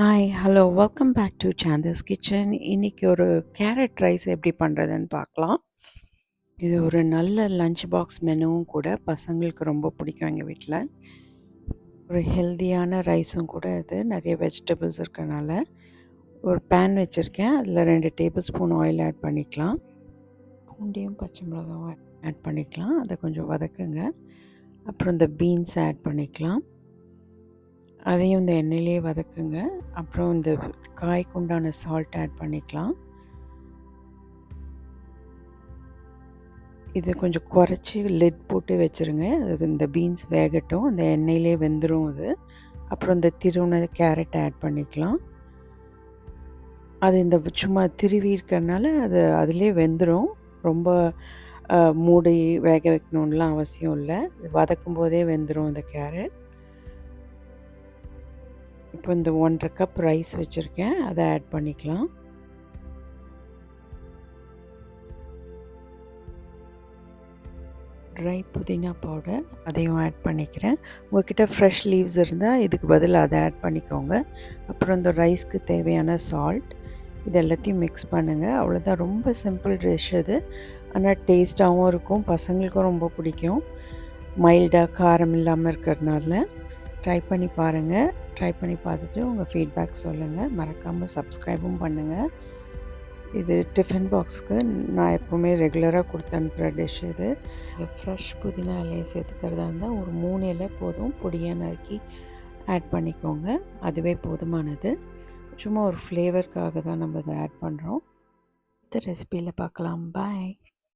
Hi hello welcome back to Santha's kitchen இன்றைக்கி ஒரு carrot rice எப்படி பண்ணுறதுன்னு பார்க்கலாம். இது ஒரு நல்ல லஞ்ச் பாக்ஸ் மெனுவும் கூட பசங்களுக்கு ரொம்ப பிடிக்கும் எங்கள் வீட்டில் ஒரு ஹெல்த்தியான ரைஸும் கூட இது நிறைய வெஜிடபிள்ஸ் இருக்கனால. ஒரு பேன் வச்சுருக்கேன் அதில் ரெண்டு டேபிள் ஸ்பூன் ஆயில் ஆட் பண்ணிக்கலாம். பூண்டியும் பச்சை மிளகாவும் ஆட் பண்ணிக்கலாம் அதை கொஞ்சம் வதக்குங்க. அப்புறம் இந்த பீன்ஸ் ஆட் பண்ணிக்கலாம். அதையும் இந்த எண்ணெயிலே வதக்குங்க. அப்புறம் இந்த காய்க்கு உண்டான சால்ட் ஆட் பண்ணிக்கலாம். இது கொஞ்சம் குறைச்சி லிட் போட்டு வச்சுருங்க. அதுக்கு இந்த பீன்ஸ் வேகட்டும். அந்த எண்ணெயிலே வெந்துடும் அது. அப்புறம் இந்த திருவுன கேரட் ஆட் பண்ணிக்கலாம். அது இந்த சும்மா திருவி இருக்கிறனால அது அதிலே வெந்துடும் ரொம்ப மூடி வேக வைக்கணுன்லாம் அவசியம் இல்லை. வதக்கும் போதே வெந்துடும் இந்த கேரட் இப்போ இந்த ஒன்றரை கப் ரைஸ் வச்சுருக்கேன். அதை ஆட் பண்ணிக்கலாம். ட்ரை புதினா பவுடர் அதையும் ஆட் பண்ணிக்கிறேன். உங்கள்கிட்ட ஃப்ரெஷ் லீவ்ஸ் இருந்தால் இதுக்கு பதில் அதை ஆட் பண்ணிக்கோங்க. அப்புறம் இந்த ரைஸ்க்கு தேவையான சால்ட் இது எல்லாத்தையும் மிக்ஸ் பண்ணுங்கள் அவ்வளோதான் ரொம்ப சிம்பிள் டிஷ் அது. ஆனால் டேஸ்ட்டாகவும் இருக்கும். பசங்களுக்கும் ரொம்ப பிடிக்கும். மைல்டாக காரம் இல்லாமல் இருக்கிறதுனால. ட்ரை பண்ணி பாருங்கள் ட்ரை பண்ணி பார்த்துட்டு உங்கள் ஃபீட்பேக் சொல்லுங்கள் மறக்காமல் சப்ஸ்கிரைபும் பண்ணுங்கள் இது டிஃபன் பாக்ஸுக்கு நான் எப்போவுமே ரெகுலராக கொடுத்து அனுப்புகிற டிஷ் இது. ஃப்ரெஷ் புதினா இலையை சேர்த்துக்கிறதா இருந்தால் ஒரு மூணு இலை போதும். பொடியாக நறுக்கி ஆட் பண்ணிக்கோங்க. அதுவே போதுமானது. சும்மா ஒரு ஃப்ளேவருக்காக தான் நம்ம இதை ஆட் பண்ணுறோம் இந்த ரெசிப்பியில் பார்க்கலாம். பாய்